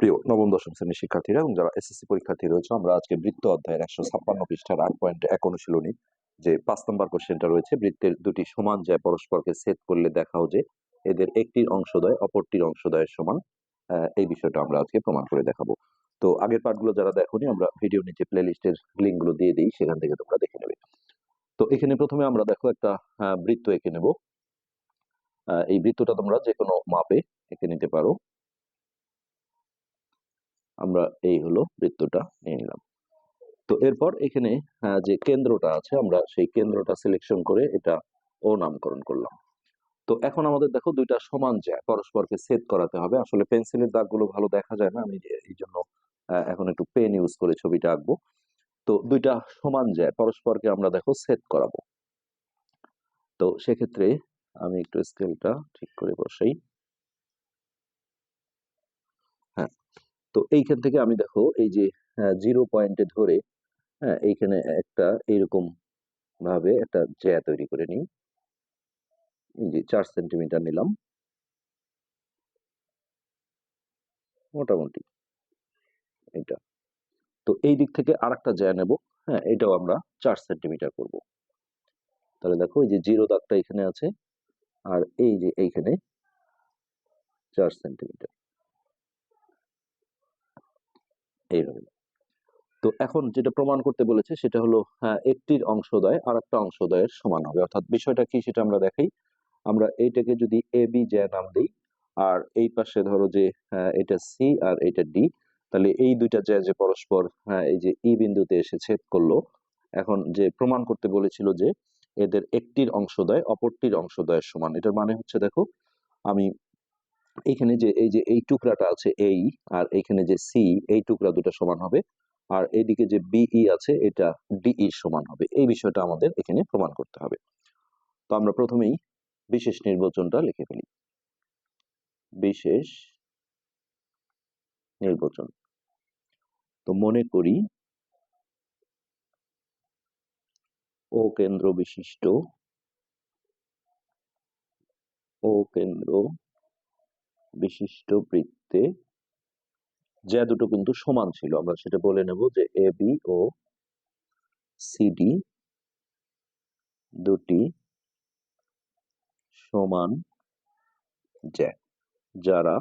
প্রিয় নবম, দশম শ্রেণির শিক্ষার্থীরা এবং যারা এসএসসি পরীক্ষার্থী রয়েছে, আমরা আজকে বৃত্ত অধ্যায়ের একশো ছাপ্পান্ন পৃষ্ঠার আট পয়েন্ট এক অনুশীলনী, যে পাঁচ নম্বর কোশ্চেনটা রয়েছে, বৃত্তের দুটি সমান যায় পরস্পরকে সেট করলে দেখাও যে এদের একটির অংশদয় অপরটির অংশদয়ের সমান এই বিষয়টা আমরা আজকে প্রমাণ করে দেখাবো। তো আগের পার্টগুলো যারা দেখোনি, আমরা ভিডিও নিচে প্লে লিস্টের লিঙ্কগুলো দিয়ে দিই, সেখান থেকে তোমরা দেখে নেবে। তো এখানে প্রথমে আমরা দেখো একটা বৃত্ত এঁকে নেব। এই বৃত্তটা তোমরা যে কোনো মাপে এঁকে নিতে পারো। আমরা এই হলো বৃত্তটা নিয়ে নিলাম। তো এরপর এখানে যে কেন্দ্রটা আছে, আমরা সেই কেন্দ্রটা সিলেকশন করে এটা ও নামকরণ করলাম। তো এখন আমাদের দেখো দুইটা সমান যায় পরস্পরকে সেট করাতে হবে। আসলে পেন্সিলের দাগগুলো ভালো দেখা যায় না। আমি এই জন্য এখন একটু পেন ইউজ করে ছবিটা আঁকবো। তো দুইটা সমান যায় পরস্পরকে আমরা দেখো সেট করাবো। তো সেক্ষেত্রে আমি একটু স্কেলটা ঠিক করে বসাই হ্যাঁ তো এইখান থেকে আমি দেখো এই যে জিরো পয়েন্টে ধরে হ্যাঁ এইখানে একটা এইরকম ভাবে একটা জ্যা তৈরি করে নিই। যে চার সেন্টিমিটার নিলাম। মোটামুটি এটা তো এই দিক থেকে আর একটা জ্যা নেব হ্যাঁ এটাও আমরা চার সেন্টিমিটার করব। তাহলে দেখো এই যে জিরো দাগটা এখানে আছে, আর এই যে এইখানে চার সেন্টিমিটার। এইভাবে তো এখন যেটা প্রমাণ করতে বলেছে সেটা হলো হ্যাঁ, একটির অংশদয় আর একটা অংশদয়ের সমান হবে। অর্থাৎ বিষয়টা কি সেটা আমরা দেখাই। আমরা এইটাকে যদি এ বি জ্যা নাম দিই আর এই পাশে ধরো যে হ্যাঁ, এটা সি আর এটা ডি তাহলে এই দুইটা জ্যা যে পরস্পর হ্যাঁ, এই যে ই বিন্দুতে এসে ছেদ করল এখন যে প্রমাণ করতে বলেছিল যে এদের একটির অংশদয় অপরটির অংশদয়ের সমান। এটার মানে হচ্ছে দেখো আমি এইখানে যে, এই যে, এই টুকরাটা আছে এই আর এইখানে যে সি এই টুকরা দুটো সমান হবে। আর এইদিকে যে বিই আছে, এটা ডিই সমান হবে। এই বিষয়টা আমাদের এখানে প্রমাণ করতে হবে। তো আমরা প্রথমেই বিশেষ নির্বাচনটা লিখে ফেলি। বিশেষ নির্বাচন। তো মনে করি ও কেন্দ্র বিশিষ্ট ও কেন্দ্র বিশিষ্ট বৃত্তে যা দুটো কিন্তু সমান ছিল। আমরা সেটা বলে নেব যে এ বি ও সিডি দুটি সমান জ্যা যারা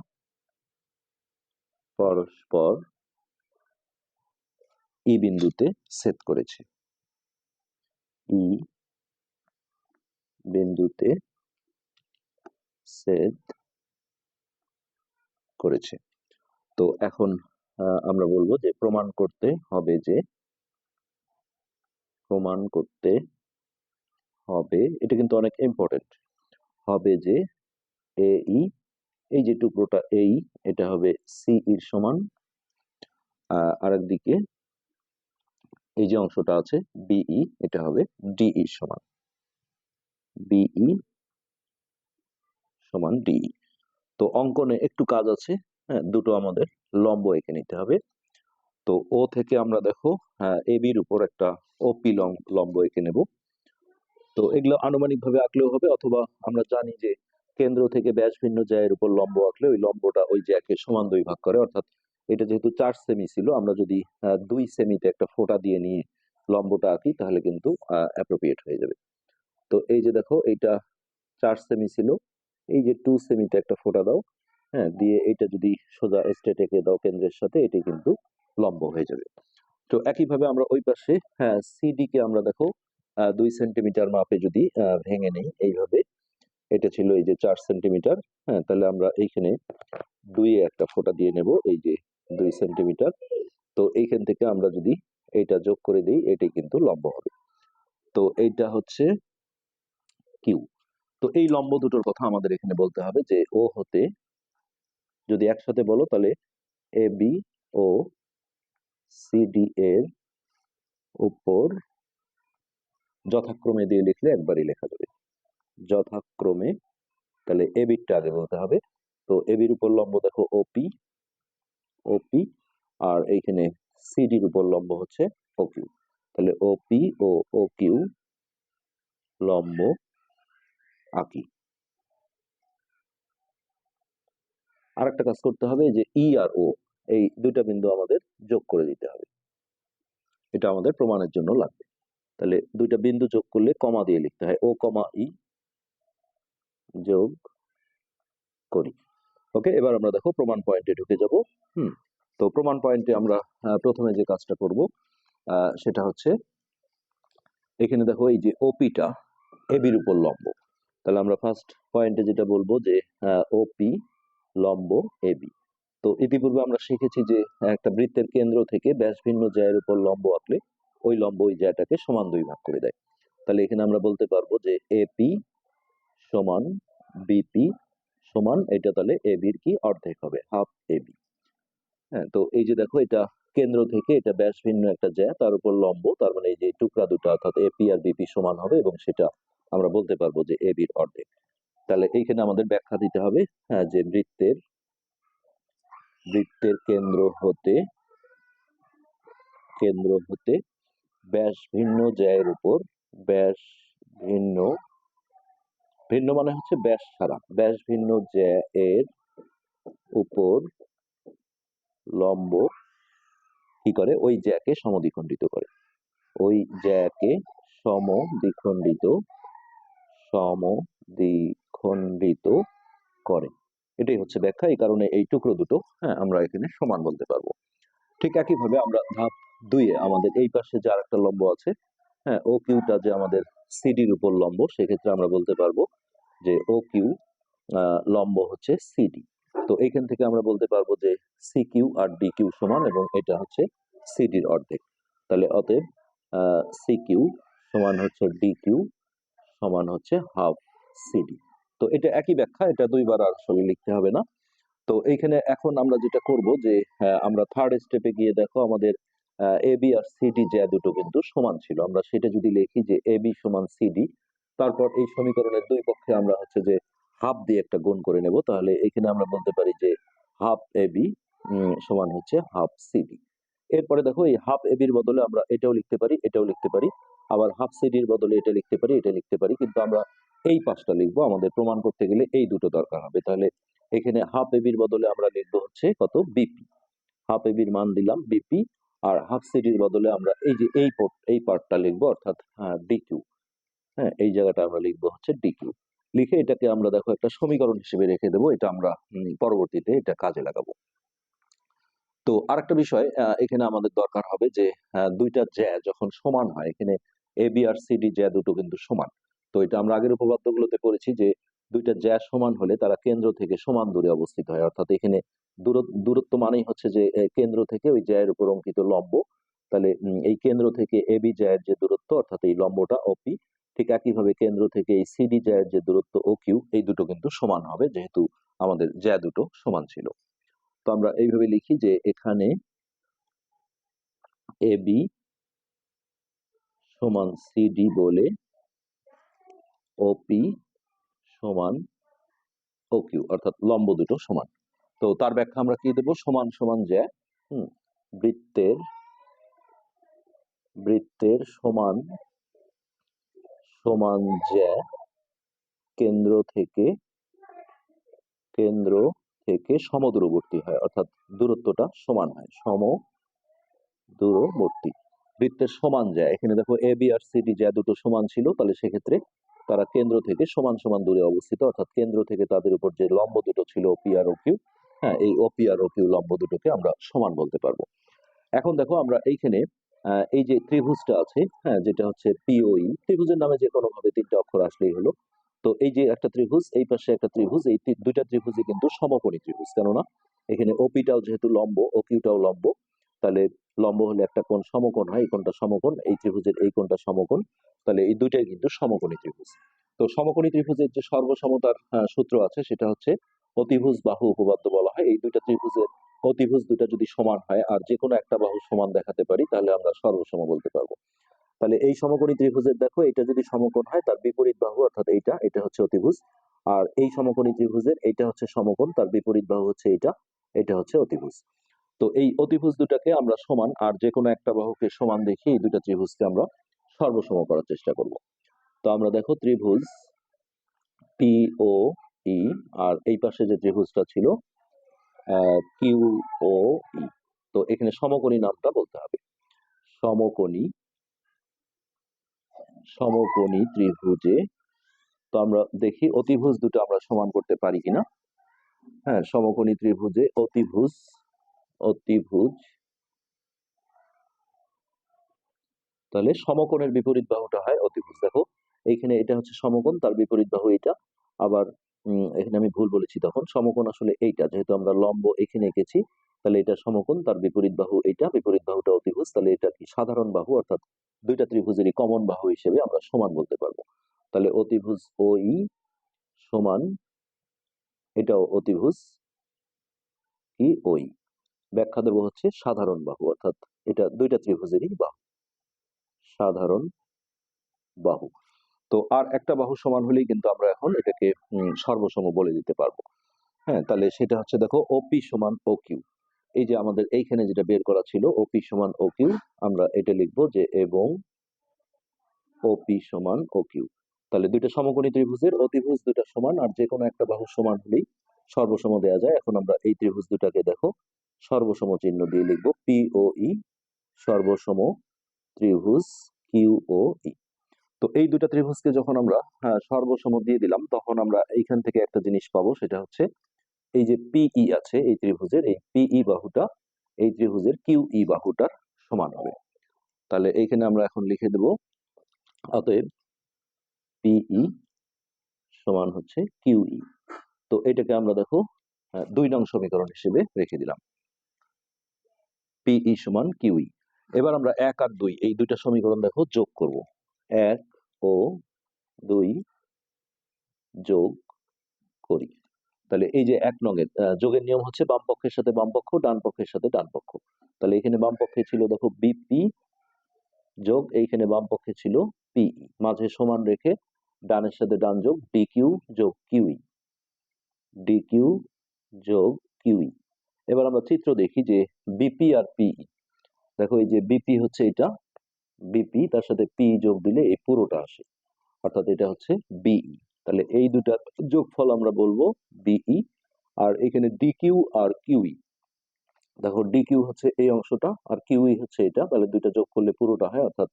পরস্পর ই বিন্দুতে ছেদ করেছে। ই বিন্দুতে ছেদ করেছে। তো এখন আমরা বলব যে প্রমাণ করতে হবে যে প্রমাণ করতে হবে এটা কিন্তু অনেক ইম্পর্টেন্ট হবে যে এ ই এই যে টুকরোটা এই এটা হবে সি এর সমান। আহ, আরেকদিকে এই যে অংশটা আছে বিই এটা হবে ডি এর সমান। বিই সমান ডি তো অঙ্কনে একটু কাজ আছে হ্যাঁ দুটো আমাদের লম্ব এঁকে নিতে হবে। তো ও থেকে আমরা দেখো হ্যাঁ বির উপর একটা ওপি লম্ব এঁকে নেব। তো এগুলো আনুমানিক ভাবে আঁকলেও হবে অথবা আমরা জানি যে কেন্দ্র থেকে ব্যাস ভিন্ন জায়ের উপর লম্ব আঁকলে ওই লম্বটা ওই জ্যাকে সমান দুই ভাগ করে। অর্থাৎ এটা যেহেতু চার সেমি ছিল, আমরা যদি দুই সেমিতে একটা ফোঁটা দিয়ে নিয়ে লম্বটা আঁকি তাহলে কিন্তু অ্যাপ্রোপ্রিয়েট হয়ে যাবে। তো এই যে দেখো, এইটা চার সেমি ছিল এই যে টু সেমিতে একটা ফোঁটা দাও হ্যাঁ দিয়ে এটা যদি সোজা স্ট্রেট এঁকে দাও কেন্দ্রের সাথে, এটি কিন্তু লম্ব হয়ে যাবে। তো একইভাবে আমরা ওই পাশে হ্যাঁ সিডি কে আমরা দেখো দুই সেন্টিমিটার মাপে যদি ভেঙে নেই, এইভাবে। এটা ছিল এই যে চার সেন্টিমিটার হ্যাঁ তাহলে আমরা এইখানে দুই একটা ফোঁটা দিয়ে নেব, এই যে দুই সেন্টিমিটার তো এইখান থেকে আমরা যদি এইটা যোগ করে দিই এটাই কিন্তু লম্ব হবে। তো এইটা হচ্ছে কিউ তো এই লম্ব দুটোর কথা আমাদের এখানে বলতে হবে যে ও হতে যদি একসাথে বলো তাহলে এ, বি, ও সিডি এর উপর যথাক্রমে দিয়ে লিখলে একবারই লেখা যাবে। যথাক্রমে তাহলে এ বিটটা আগে বলতে হবে। তো এ বির উপর লম্ব দেখো ওপি ওপি আর এইখানে সিডির উপর লম্ব হচ্ছে ও কিউ। তাহলে ওপি ও ও কিউ লম্ব আঁকি আরেকটা কাজ করতে হবে যে ই আর ও এই দুইটা বিন্দু আমাদের যোগ করে দিতে হবে। এটা আমাদের প্রমাণের জন্য লাগবে। তাহলে দুইটা বিন্দু যোগ করলে কমা দিয়ে লিখতে হয় ও কমা ই যোগ করি। ওকে, এবার আমরা দেখো প্রমাণ পয়েন্টে ঢুকে যাব। হুম, তো প্রমাণ পয়েন্টে আমরা প্রথমে যে কাজটা করব সেটা হচ্ছে এখানে দেখো এই যে ওপিটা এবির উপর লম্ব। তাহলে আমরা ফার্স্ট পয়েন্টে যেটা বলব যে ওপি লম্ব এবি তো ইতিপূর্বে আমরা শিখেছি যে, একটা বৃত্তের কেন্দ্র থেকে ব্যাস ভিন্ন জ্যায়ের উপর লম্ব আঁকলে ওই লম্ব ওই জ্যাটাকে সমান দুই ভাগ করে দেয়। তাহলে এখানে আমরা বলতে পারব যে এপি সমান বিপি সমান এটা তাহলে এবির কি অর্ধেক হবে হাফ এবি হ্যাঁ তো এই যে দেখো এটা কেন্দ্র থেকে এটা ব্যাস ভিন্ন একটা জ্যা, তার উপর লম্ব, তার মানে এই যে টুকরা দুটো, অর্থাৎ এপি আর বিপি সমান হবে এবং সেটা আমরা বলতে পারব যে এ বির অর্ধেক। তাহলে এইখানে আমাদের ব্যাখ্যা দিতে হবে হ্যাঁ যে বৃত্তের বৃত্তের কেন্দ্র হতে কেন্দ্র হতে ব্যাস ভিন্ন জ্যায়ের উপর, ব্যাস ভিন্ন ভিন্ন মানে হচ্ছে ব্যাস ছাড়া। ব্যাস ভিন্ন জ্যা এর উপর লম্ব কি করে? ওই জ্যাকে সমদ্বিখণ্ডিত করে। ওই জ্যাকে সমদ্বিখণ্ডিত সমদ্বিখণ্ডিত করে। এটাই হচ্ছে ব্যাখ্যা। এই কারণে এই টুকরো দুটো হ্যাঁ আমরা এখানে সমান বলতে পারব। ঠিক একইভাবে আমরা ধাপ দুইয়ে আমাদের এই পাশে যে আর একটা লম্ব আছে হ্যাঁ ও কিউটা যে আমাদের সিডির উপর লম্ব, সেক্ষেত্রে আমরা বলতে পারব যে ও কিউ লম্ব হচ্ছে সিডি তো এইখান থেকে আমরা বলতে পারব যে সি কিউ আর ডি কিউ সমান এবং এটা হচ্ছে সিডির অর্ধেক। তাহলে অতএব সি কিউ সমান হচ্ছে ডি কিউ সমান হচ্ছে হাফ সিডি তো এটা একই ব্যাখ্যা, এটা দুইবার আর আসলে লিখতে হবে না। তো এইখানে এখন আমরা যেটা করব যে আমরা থার্ড স্টেপে গিয়ে দেখো আমাদের এ বি আর সিডি জ্যা দুটো কিন্তু সমান ছিল। আমরা সেটা যদি লিখি যে এ বি সমান সিডি তারপর এই সমীকরণের দুই পক্ষে আমরা হচ্ছে যে হাফ দিয়ে একটা গুণ করে নেব। তাহলে এখানে আমরা বলতে পারি যে হাফ এ বি সমান হচ্ছে হাফ সিডি এরপরে দেখো এই হাফ এ বির বদলে আমরা এটাও লিখতে পারি, এটাও লিখতে পারি। আবার হাফ সিডির বদলে এটা লিখতে পারি এটা লিখতে পারি কিন্তু আমরা এই পাঁচটা লিখব। আমাদের প্রমাণ করতে গেলে এই দুটো দরকার হবে। তাহলে এখানে হাফ এবির বদলে আমরা লিখব হচ্ছে কত? বিপি হাফ এবির মান দিলাম বিপি আর হাফ সিডির বদলে আমরা এই যে এই এই পার্টটা লিখব অর্থাৎ ডিকিউ হ্যাঁ এই জায়গাটা আমরা লিখব হচ্ছে ডিকিউ লিখে এটাকে আমরা দেখো একটা সমীকরণ হিসেবে রেখে দেবো এটা আমরা পরবর্তীতে এটা কাজে লাগাবো। তো আরেকটা বিষয় এখানে আমাদের দরকার হবে যে আহ, দুইটা জ্যা যখন সমান হয় এখানে এ বি আর সিডি জ্যা দুটো কিন্তু সমান। তো এটা আমরা আগের উপপাদ্যগুলোতে পড়েছি যে দুইটা জ্যা সমান হলে তারা কেন্দ্র থেকে সমান দূরে অবস্থিত হয়। অর্থাৎ এখানে দূর- দূরত্ব মানেই হচ্ছে যে কেন্দ্র থেকে ওই জ্যায়ের উপর অঙ্কিত লম্ব। তাহলে এই কেন্দ্র থেকে এ বি জ্যায়ের যে দূরত্ব, অর্থাৎ এই লম্বটা ওপি ঠিক একইভাবে কেন্দ্র থেকে এই সিডি জ্যায়ের যে দূরত্ব ও কিউ এই দুটো কিন্তু সমান হবে, যেহেতু আমাদের জ্যা দুটো সমান ছিল। তো আমরা এইভাবে লিখি যে এখানে এ বি সমান সিডি বলে ওপি সমান ওকিউ অর্থাৎ লম্ব দুটো সমান। তো তার ব্যাখ্যা আমরা কি দেব? সমান সমান জ্যা হুম, বৃত্তের বৃত্তের সমান সমান জ্যা কেন্দ্র থেকে কেন্দ্র থেকে সমদূরবর্তী হয়, অর্থাৎ দূরত্বটা সমান হয় সম দূরবর্তী বৃত্তের সমান যায়। এখানে দেখো এ বি আর সিডি যা দুটো সমান ছিল, তাহলে সেক্ষেত্রে তারা কেন্দ্র থেকে সমান সমান দূরে অবস্থিত। অর্থাৎ কেন্দ্র থেকে তাদের উপর যে লম্ব দুটো ছিল পি আর ও কিউ হ্যাঁ এই ওপি আর ও কিউ লম্ব দুটোকে আমরা সমান বলতে পারব। এখন দেখো আমরা এইখানে এই যে ত্রিভুজটা আছে হ্যাঁ যেটা হচ্ছে পিওই ত্রিভুজের নামে যে কোনো ভাবে তিনটা অক্ষর আসলেই হলো। তো এই যে একটা ত্রিভুজ, এই পাশে একটা ত্রিভুজ, এই দুইটা ত্রিভুজই কিন্তু সমকোণী ত্রিভুজ। কেননা এখানে ওপিটাও যেহেতু লম্ব ও কিউটাও লম্ব, তাহলে লম্ব হলে একটা কোণ সমকোণ হয়, এই কোণটা সমকোণ, এই ত্রিভুজের এই কোণটা সমকোণ, তাহলে এই দুইটাই কিন্তু সমকোণী ত্রিভুজ। তো সমকোণী ত্রিভুজের যে সর্বসমতার সূত্র আছে সেটা হচ্ছে অতিভুজ বাহু উপপাদ্য বলা হয়। এই দুইটা ত্রিভুজের অতিভুজ দুটা যদি সমান হয় আর যে কোনো একটা বাহু সমান দেখাতে পারি, তাহলে আমরা সর্বসম বলতে পারব। তাহলে এই সমকোণী ত্রিভুজের দেখো, এটা যদি সমকোণ হয় তার বিপরীত বাহু অর্থাৎ এইটা, এটা হচ্ছে অতিভুজ। আর এই সমকোণী ত্রিভুজের এটা হচ্ছে সমকোণ, তার বিপরীত বাহু হচ্ছে এটা এটা হচ্ছে অতিভুজ। তো এই অতিভুজ দুটাকে আমরা সমান আর যে কোনো একটা বাহুকে সমান দেখে এই দুটা ত্রিভুজকে আমরা সর্বসম করার চেষ্টা করব। তো আমরা দেখো ত্রিভুজ পি ও ই আর এই পাশে যে ত্রিভুজটা ছিল কিউ ও ই তো এখানে সমকোণী নামটা বলতে হবে। সমকোণী সমকোণী ত্রিভুজে তো আমরা দেখি অতিভুজ দুটো আমরা সমান করতে পারি কিনা। হ্যাঁ সমকোণী ত্রিভুজে অতিভুজ অতিভুজ। তাহলে সমকোণের বিপরীত বাহুটা হয় অতিভুজ। দেখো, এইখানে এটা হচ্ছে সমকোণ, তার বিপরীত বাহু এটা। আবার এখানে আমি ভুল বলেছি তখন। সমকোণ আসলে এইটা, যেহেতু আমরা লম্ব এখানে এঁকেছি, তাহলে এটা সমকোণ, তার বিপরীত বাহু এইটা বিপরীত বাহুটা অতিভুজ, তাহলে এটা কি সাধারণ বাহু? অর্থাৎ দুইটা ত্রিভুজেরই কমন বাহু হিসেবে আমরা সমান বলতে পারব। তাহলে অতিভুজ ও ই সমান, এটাও অতিভুজ কি ওই ব্যাখ্যা দেবো হচ্ছে সাধারণ বাহু, অর্থাৎ এটা দুইটা ত্রিভুজেরই বাহু। সাধারণ বাহু। তো আর একটা বাহু সমান হলেই কিন্তু আমরা এখন এটাকে সর্বসম বলে দিতে পারব। হ্যাঁ তাহলে সেটা হচ্ছে দেখো ওপি সমান ও কিউ এই যে আমাদের এইখানে যেটা বের করা ছিল ওপি সমান ও কিউ আমরা এটা লিখব যে এবং ওপি সমান ও কিউ তাহলে দুইটা সমকোণী ত্রিভুজের অতিভুজ দুটা সমান, আর যে কোনো একটা বাহু সমান হলেই সর্বসম দেওয়া যায়। এখন আমরা এই ত্রিভুজ দুটাকে দেখো সর্বসম চিহ্ন দিয়ে লিখব পি ও ই সর্বসম ত্রিভুজ কিউ ও ই তো এই দুটা ত্রিভুজকে যখন আমরা হ্যাঁ, সর্বসম দিয়ে দিলাম তখন আমরা এইখান থেকে একটা জিনিস পাবো সেটা হচ্ছে এই যে পিই আছে এই ত্রিভুজের এই পিই বাহুটা এই ত্রিভুজের কিউই বাহুটার সমান হবে। তাহলে এইখানে আমরা এখন লিখে দেব অতএব পিই সমান হচ্ছে কিউই তো এটাকে আমরা দেখো আহ, দুই নং সমীকরণ হিসেবে রেখে দিলাম। পিই সমান কিউই এবার আমরা এক আর দুই এই দুইটা সমীকরণ দেখো যোগ করব। এক ও দুই যোগ করি। তাহলে এই যে এক আহ, যোগের নিয়ম হচ্ছে বাম পক্ষের সাথে বাম পক্ষ ডান পক্ষের সাথে ডান পক্ষ। তাহলে এখানে বাম পক্ষে ছিল দেখো বিপি যোগ এইখানে বাম পক্ষে ছিল পিই মাঝে সমান রেখে ডানের সাথে ডান যোগ ডিকিউ যোগ কিউই ডিকিউ যোগ কিউই এবার আমরা চিত্র দেখি যে বিপি আর পিই দেখো, এই যে বিপি হচ্ছে এটা বিপি তার সাথে পি যোগ দিলে এই পুরোটা আসে। অর্থাৎ এটা হচ্ছে বিই তাহলে এই দুটা যোগফল আমরা বলব বিই আর এখানে ডিকিউ আর কিউই দেখো ডিকিউ হচ্ছে এই অংশটা, আর কিউই হচ্ছে এটা, তাহলে দুইটা যোগ করলে পুরোটা হয়, অর্থাৎ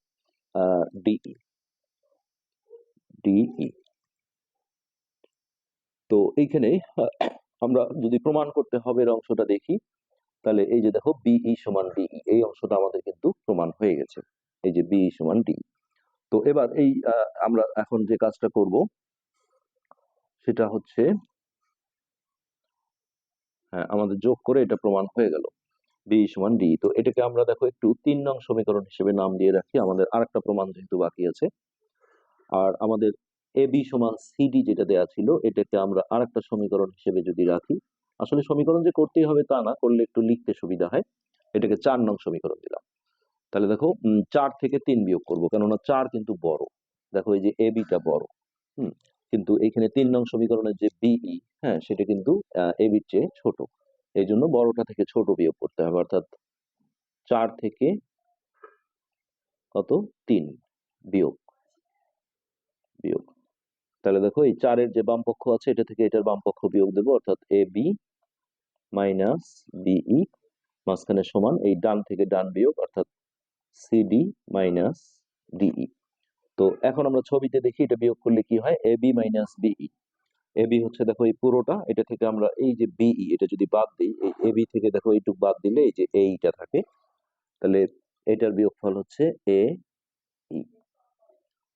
ডিই ডিই তো এইখানে আমরা যদি প্রমাণ করতে হবে এর অংশটা দেখি, তাহলে এই যে দেখো বিই সমান ডিই এই অংশটা আমাদের কিন্তু প্রমাণ হয়ে গেছে। এই যে বিই সমান ডি তো এবার এই আমরা এখন যে কাজটা করব, সেটা হচ্ছে হ্যাঁ আমাদের যোগ করে এটা প্রমাণ হয়ে গেল। বি সমান ডি তো এটাকে আমরা দেখো একটু তিন নং সমীকরণ হিসেবে নাম দিয়ে রাখি, আমাদের আরেকটা প্রমাণ যেহেতু বাকি আছে। আর আমাদের এ বি সমান সিডি যেটা দেওয়া ছিল, এটাকে আমরা আরেকটা সমীকরণ হিসেবে যদি রাখি, আসলে সমীকরণ যে করতেই হবে তা না, করলে একটু লিখতে সুবিধা হয়। এটাকে চার নং সমীকরণ দিলাম। তাহলে দেখো চার থেকে তিন বিয়োগ করব, কেননা চার কিন্তু বড়। দেখো এই যে এ বিটা বড়, হুম, কিন্তু এখানে তিন নং সমীকরণের যে বিই হ্যাঁ সেটা কিন্তু এ বির চেয়ে ছোট। এই জন্য বড়টা থেকে ছোট বিয়োগ করতে হবে, অর্থাৎ চার থেকে কত? তিন বিয়োগ বিয়োগ। তাহলে দেখো এই চারের যে বাম পক্ষ আছে, এটা থেকে এটার বাম পক্ষ বিয়োগ দেবো, অর্থাৎ এ বি মাইনাস বিই মাঝখানে সমান এই ডান থেকে ডান বিয়োগ, অর্থাৎ সি সিডি মাইনাস ডিই তো এখন আমরা ছবিতে দেখি এটা বিয়োগ করলে কি হয়? A B minus B E A B হচ্ছে দেখো এই পুরোটা, এটা থেকে আমরা এই যে বিই এটা যদি বাদ দিই, এই এ বি থেকে দেখো এইটুক বাদ দিলে এই যে এইটা থাকে, তাহলে এটার বিয়োগফল হচ্ছে এ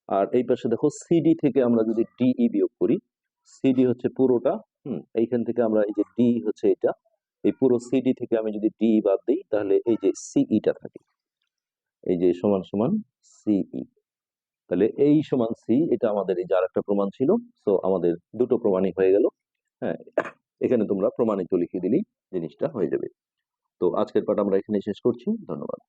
আর এই পাশে দেখো সিডি থেকে আমরা যদি ডিই বিয়োগ করি সিডি হচ্ছে পুরোটা, হুম, এইখান থেকে আমরা এই যে ডি হচ্ছে এটা, এই পুরো সিডি থেকে আমি যদি ডি বাদ দিই, তাহলে এই যে সিইটা থাকে, এই যে সমান সমান সিই তাহলে এই সমান সি এটা আমাদের এই যে আরেকটা প্রমাণ ছিল সো আমাদের দুটো প্রমাণই হয়ে গেল হ্যাঁ এখানে তোমরা প্রমাণিত লিখে দিলেই জিনিসটা হয়ে যাবে, তো আজকের পাঠ আমরা এখানে শেষ করছি, ধন্যবাদ।